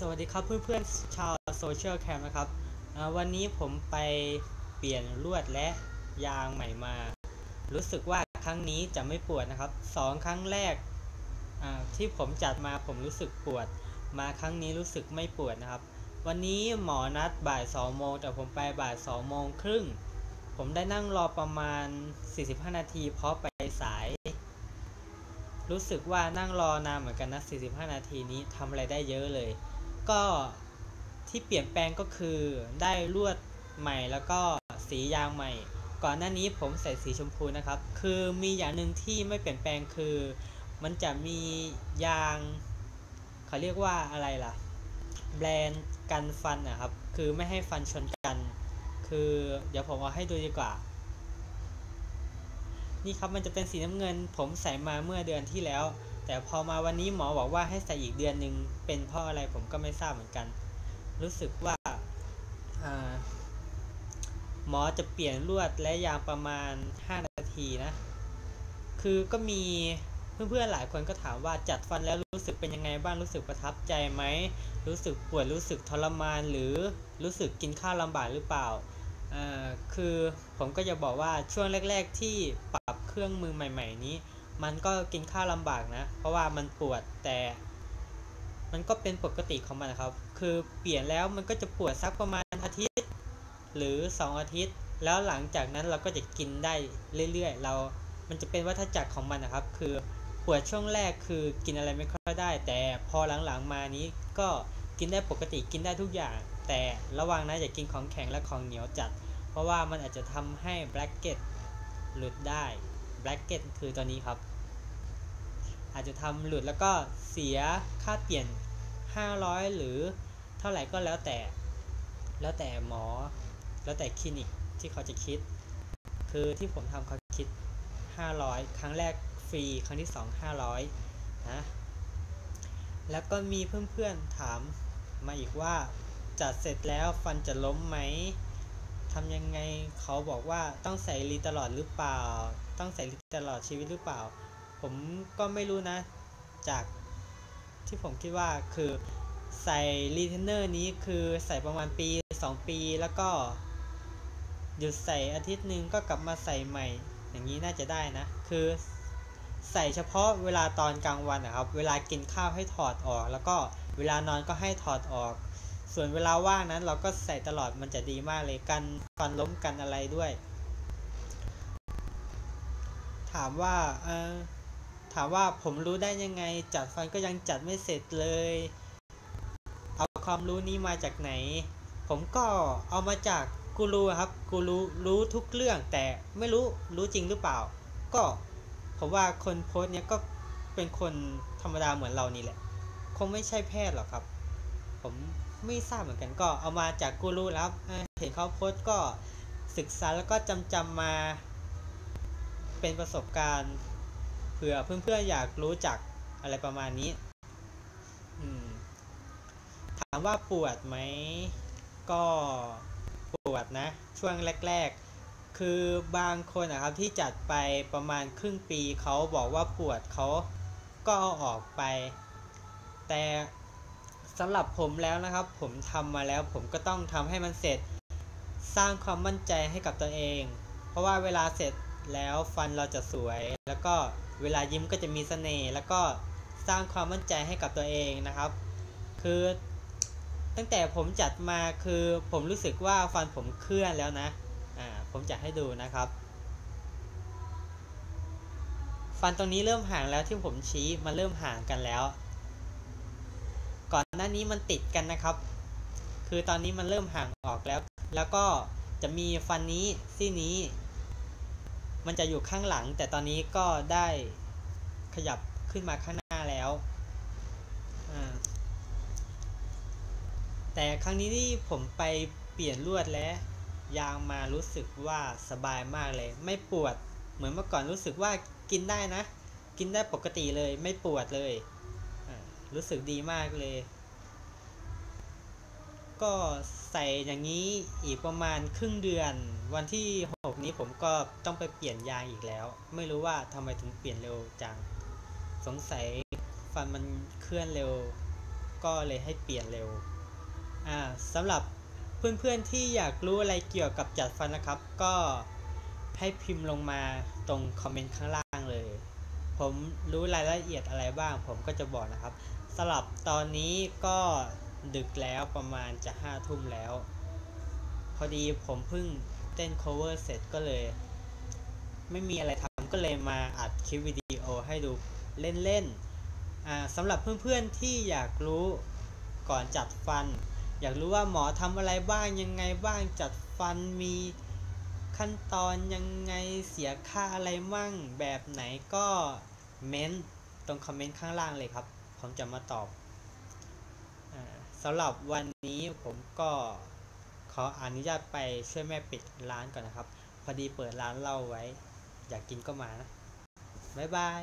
สวัสดีครับเพื่อนๆชาวโซเชียลแคมนะครับ วันนี้ผมไปเปลี่ยนลวดและยางใหม่มา รู้สึกว่าครั้งนี้จะไม่ปวดนะครับสองครั้งแรกที่ผมจัดมาผมรู้สึกปวด มาครั้งนี้รู้สึกไม่ปวดนะครับ วันนี้หมอนัดบ่าย2โมงแต่ผมไปบ่าย2โมงครึ่ง ผมได้นั่งรอประมาณ 45 นาที เพราะไปสาย รู้สึกว่านั่งรอนานเหมือนกันนะ45 นาทีนี้ทำอะไรได้เยอะเลย ก็ที่เปลี่ยนแปลงก็คือได้ลวดใหม่แล้วก็สียางใหม่ ก่อนหน้านี้ผมใส่สีชมพูนะครับ คือมีอย่างหนึ่งที่ไม่เปลี่ยนแปลงคือ มันจะมียางเขาเรียกว่าอะไรล่ะ แบรนด์กันฟันนะครับ คือไม่ให้ฟันชนกัน คือเดี๋ยวผมเอาให้ดูดีกว่า นี่ครับมันจะเป็นสีน้ำเงิน ผมใส่มาเมื่อเดือนที่แล้ว แต่พอมาวันนี้หมอบอกว่าให้ใส่อีกเดือนหนึ่งเป็นเพราะอะไรผมก็ไม่ทราบเหมือนกัน รู้สึกว่าหมอจะเปลี่ยนลวดและยางประมาณ 5 นาทีนะ คือก็มีเพื่อนๆหลายคนก็ถามว่าจัดฟันแล้วรู้สึกเป็นยังไงบ้างรู้สึกประทับใจไหม รู้สึกปวดรู้สึกทรมาน หรือรู้สึกกินข้าวลำบากหรือเปล่าคือผมก็จะบอกว่าช่วงแรก ๆ ที่ปรับเครื่องมือใหม่ ๆ นี้ มันก็กินข้าวลำบากนะ เพราะว่ามันปวดแต่ มันก็เป็นปกติของมันนะครับ คือเปลี่ยนแล้วมันก็จะปวดสักประมาณอาทิตย์ หรือ 2 อาทิตย์ แล้วหลังจากนั้นเราก็จะกินได้เรื่อยๆ เรา มันจะเป็นวัฏจักรของมันนะครับ คือปวดช่วงแรกคือกินอะไรไม่ค่อยได้ แต่พอหลังๆมานี้ก็กินได้ปกติกินได้ทุกอย่าง แต่ระวังนะอย่ากินของแข็งและของเหนียวจัด เพราะว่ามันอาจจะทำให้แบล็กเก็ตหลุดได้ แบล็กเก็ตคือตัวนี้ครับ อาจจะทำหลุดแล้วก็เสียค่าเปลี่ยน 500 หรือเท่าไหร่ก็แล้วแต่ แล้วแต่หมอ แล้วแต่คลินิกที่เขาจะคิด คือที่ผมทำเขาคิด 500 ครั้งแรกฟรี ครั้งที่ 2 500นะแล้วก็มีเพื่อนๆถามมาอีกว่าจัดเสร็จแล้วฟันจะล้มไหม ทำยังไงเขาบอกว่าต้องใส่รีตลอดหรือเปล่า ต้องใส่รีตลอดชีวิตหรือเปล่า ผมก็ไม่รู้นะ จากที่ผมคิดว่าคือใส่รีเทนเนอร์นี้คือใส่ประมาณปี 2 ปีแล้วก็หยุดใส่อาทิตย์หนึ่งก็กลับมาใส่ใหม่ อย่างนี้น่าจะได้นะ คือใส่เฉพาะเวลาตอนกลางวันนะครับ เวลากินข้าวให้ถอดออก แล้วก็เวลานอนก็ให้ถอดออก ส่วนเวลาว่างนั้นเราก็ใส่ตลอดมันจะดีมากเลยกันฟันล้มกันอะไรด้วย ถามว่าเออถามว่าผมรู้ได้ยังไง จัดฟันก็ยังจัดไม่เสร็จเลย เอาความรู้นี้มาจากไหน ผมก็เอามาจากกูรูครับกูรู้รู้ทุกเรื่องแต่ไม่รู้รู้จริงหรือเปล่า ก็ผมว่าคนโพสเนี้ยก็เป็นคนธรรมดาเหมือนเรานี่แหละ คงไม่ใช่แพทย์หรอกครับ ผม ไม่ทราบเหมือนกันก็เอามาจากกูรูแล้วเห็นเขาโพสก็ศึกษาแล้วก็จำจำมาเป็นประสบการณ์เผื่อเพื่อนๆอยากรู้จักอะไรประมาณนี้ถามว่าปวดไหม ก็ปวดนะ ช่วงแรก ๆ คือบางคนนะครับที่จัดไปประมาณครึ่งปีเขาบอกว่าปวดเขาก็เอาออกไป แต่ สำหรับผมแล้วนะครับ ผมทำมาแล้วผมก็ต้องทำให้มันเสร็จ สร้างความมั่นใจให้กับตัวเอง เพราะว่าเวลาเสร็จแล้วฟันเราจะสวย แล้วก็เวลายิ้มก็จะมีเสน่ห์แล้วก็สร้างความมั่นใจให้กับตัวเองนะครับ คือตั้งแต่ผมจัดมาคือผมรู้สึกว่าฟันผมเคลื่อนแล้วนะอ่าผมจะให้ดูนะครับ ฟันตรงนี้เริ่มห่างแล้วที่ผมชี้มันเริ่มห่างกันแล้ว ก่อนหน้านี้มันติดกันนะครับ คือตอนนี้มันเริ่มห่างออกแล้ว แล้วก็จะมีฟันนี้ซี่นี้ มันจะอยู่ข้างหลัง แต่ตอนนี้ก็ได้ขยับขึ้นมาข้างหน้าแล้วแต่ครั้งนี้ที่ผมไปเปลี่ยนลวดและยางมารู้สึกว่าสบายมากเลย ไม่ปวดเหมือนเมื่อก่อนรู้สึกว่ากินได้นะ กินได้ปกติเลยไม่ปวดเลย รู้สึกดีมากเลย ก็ใส่อย่างนี้อีกประมาณครึ่งเดือน วันที่ 6 นี้ผมก็ต้องไปเปลี่ยนยางอีกแล้ว ไม่รู้ว่าทำไมถึงเปลี่ยนเร็วจัง สงสัยฟันมันเคลื่อนเร็ว ก็เลยให้เปลี่ยนเร็ว อ่าสำหรับเพื่อนๆที่อยากรู้อะไรเกี่ยวกับจัดฟันนะครับ ก็ให้พิมพ์ลงมาตรงคอมเมนต์ข้างล่างเลย ผมรู้รายละเอียดอะไรบ้าง ผมก็จะบอกนะครับสำหรับตอนนี้ก็ดึกแล้วประมาณจะห้าทุ่มแล้ว พอดีผมเพิ่งเต้น cover เสร็จก็เลย ไม่มีอะไรทำก็เลยมาอัดคลิปวิดีโอให้ดูเล่นๆสำหรับเพื่อนๆที่อยากรู้ก่อนจัดฟัน อยากรู้ว่าหมอทำอะไรบ้างยังไงบ้างจัดฟันมี ขั้นตอนยังไงเสียค่าอะไรมั่ง แบบไหนก็เม้นตรงคอมเมนต์ข้างล่างเลยครับ ผมจะมาตอบอสำหรับวันนี้ผมก็ขออนุญาตไปช่วยแม่ปิดร้านก่อนนะครับ พอดีเปิดร้านเล่าไว้ อยากกินก็มานะ บ๊ายบาย